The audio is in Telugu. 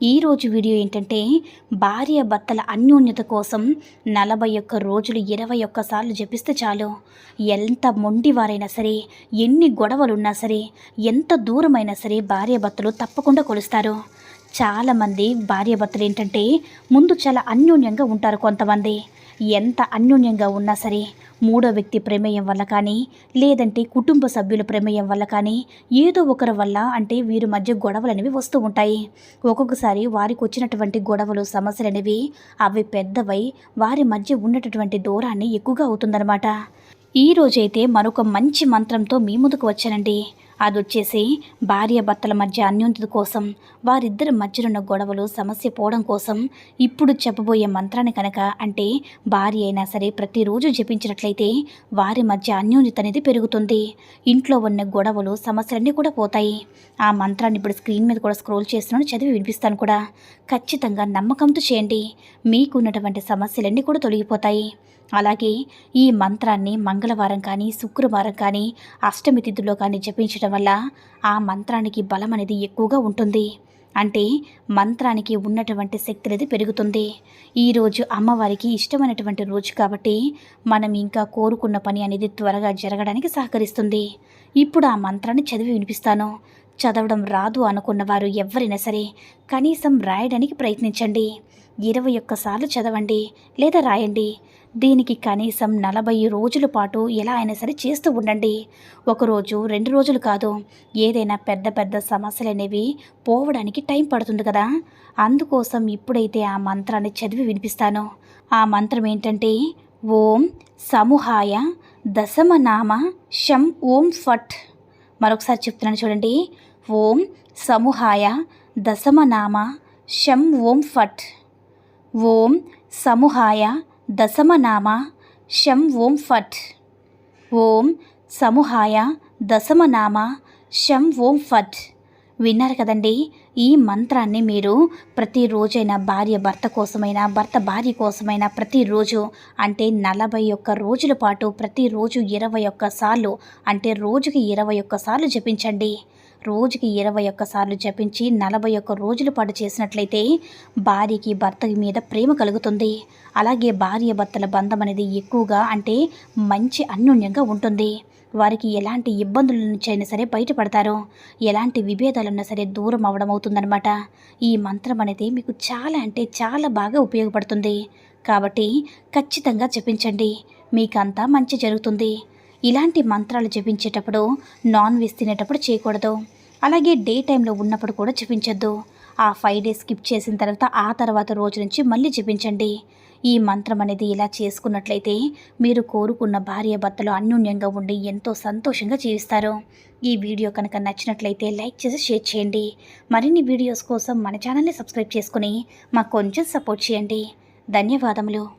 ఈరోజు వీడియో ఏంటంటే భార్య భర్తల అన్యోన్యత కోసం నలభై ఒక్క రోజులు ఇరవై ఒక్కసార్లు జపిస్తే చాలు. ఎంత మొండివారైనా సరే ఎన్ని గొడవలున్నా సరే ఎంత దూరమైనా సరే భార్య భర్తలు తప్పకుండా కొలుస్తారు. చాలామంది భార్యాభర్తలు ఏంటంటే ముందు చాలా అన్యోన్యంగా ఉంటారు కొంతమంది. ఎంత అన్యోన్యంగా ఉన్నా సరే మూడో వ్యక్తి ప్రమేయం వల్ల కానీ లేదంటే కుటుంబ సభ్యుల ప్రమేయం వల్ల కానీ ఏదో ఒకరి వల్ల అంటే వీరి మధ్య గొడవలు అనేవి వస్తూ ఉంటాయి. ఒక్కొక్కసారి వారికి వచ్చినటువంటి గొడవలు సమస్యలు అనేవి అవి పెద్దవై వారి మధ్య ఉన్నటువంటి దూరాన్ని ఎక్కువగా అవుతుందన్నమాట. ఈ రోజైతే మరొక మంచి మంత్రంతో మీ ముందుకు వచ్చానండి. అది వచ్చేసి భార్య భర్తల మధ్య అన్యోన్యత కోసం వారిద్దరి మధ్యనున్న గొడవలు సమస్య పోవడం కోసం ఇప్పుడు చెప్పబోయే మంత్రాన్ని కనుక అంటే భార్య అయినా సరే ప్రతిరోజు జపించినట్లయితే వారి మధ్య అన్యోన్యత అనేది పెరుగుతుంది. ఇంట్లో ఉన్న గొడవలు సమస్యలన్నీ కూడా పోతాయి. ఆ మంత్రాన్ని ఇప్పుడు స్క్రీన్ మీద కూడా స్క్రోల్ చేస్తున్నాను చదివి వినిపిస్తాను కూడా. ఖచ్చితంగా నమ్మకంతో చేయండి. మీకున్నటువంటి సమస్యలన్నీ కూడా తొలగిపోతాయి. అలాగే ఈ మంత్రాన్ని మంగళవారం కానీ శుక్రవారం కానీ అష్టమి తిథిలో కానీ జపించడం వల్ల ఆ మంత్రానికి బలం అనేది ఎక్కువగా ఉంటుంది. అంటే మంత్రానికి ఉన్నటువంటి శక్తి అనేది పెరుగుతుంది. ఈరోజు అమ్మవారికి ఇష్టమైనటువంటి రోజు కాబట్టి మనం ఇంకా కోరుకున్న పని అనేది త్వరగా జరగడానికి సహకరిస్తుంది. ఇప్పుడు ఆ మంత్రాన్ని చదివి వినిపిస్తాను. చదవడం రాదు అనుకున్న వారు ఎవరైనా సరే కనీసం రాయడానికి ప్రయత్నించండి. ఇరవై ఒక్కసార్లు చదవండి లేదా రాయండి. దీనికి కనీసం నలభై రోజుల పాటు ఎలా అయినా సరే చేస్తూ ఉండండి. ఒకరోజు రెండు రోజులు కాదు ఏదైనా పెద్ద పెద్ద సమస్యలు అనేవి పోవడానికి టైం పడుతుంది కదా. అందుకోసం ఇప్పుడైతే ఆ మంత్రాన్ని చదివి వినిపిస్తాను. ఆ మంత్రం ఏంటంటే ఓం సమూహాయ దశమనామ షం ఓం ఫట్. మరొకసారి చెప్తున్నాను చూడండి. ఓం సమూహాయ దశమనామ షం ఓం ఫట్. ఓం సమూహాయ దశమనామ. శం ఓం ఫట్. ఓం సముహాయ. దశమనామ. శం ఓం ఫట్. విన్నారు కదండి. ఈ మంత్రాన్ని మీరు ప్రతిరోజైనా భార్య భర్త కోసమైనా భర్త భార్య కోసమైనా ప్రతిరోజు అంటే నలభై ఒక్క రోజుల పాటు ప్రతిరోజు ఇరవై ఒక్క సార్లు అంటే రోజుకి ఇరవై ఒక్క సార్లు జపించండి. రోజుకి ఇరవై ఒక్కసార్లు జపించి నలభై ఒక్క రోజుల పాటు చేసినట్లయితే భార్యకి భర్త మీద ప్రేమ కలుగుతుంది. అలాగే భార్య భర్తల బంధం అనేది ఎక్కువగా అంటే మంచి అన్యోన్యంగా ఉంటుంది. వారికి ఎలాంటి ఇబ్బందుల నుంచి అయినా సరే బయటపడతారు. ఎలాంటి విభేదాలున్నా సరే దూరం అవడం అవుతుందన్నమాట. ఈ మంత్రం అనేది మీకు చాలా అంటే చాలా బాగా ఉపయోగపడుతుంది. కాబట్టి ఖచ్చితంగా జపించండి. మీకంతా మంచి జరుగుతుంది. ఇలాంటి మంత్రాలు జపించేటప్పుడు నాన్ వెజ్ తినేటప్పుడు చేయకూడదు. అలాగే డే టైంలో ఉన్నప్పుడు కూడా చూపించద్దు ఆ ఫైవ్ డేస్ స్కిప్ చేసిన తర్వాత ఆ తర్వాత రోజు నుంచి మళ్ళీ జపించండి. ఈ మంత్రం అనేది ఇలా చేసుకున్నట్లయితే మీరు కోరుకున్న భార్య భర్తలు అన్యోన్యంగా ఉండి ఎంతో సంతోషంగా జీవిస్తారు. ఈ వీడియో కనుక నచ్చినట్లయితే లైక్ చేసి షేర్ చేయండి. మరిన్ని వీడియోస్ కోసం మన ఛానల్ని సబ్స్క్రైబ్ చేసుకుని మాకు కొంచెం సపోర్ట్ చేయండి. ధన్యవాదములు.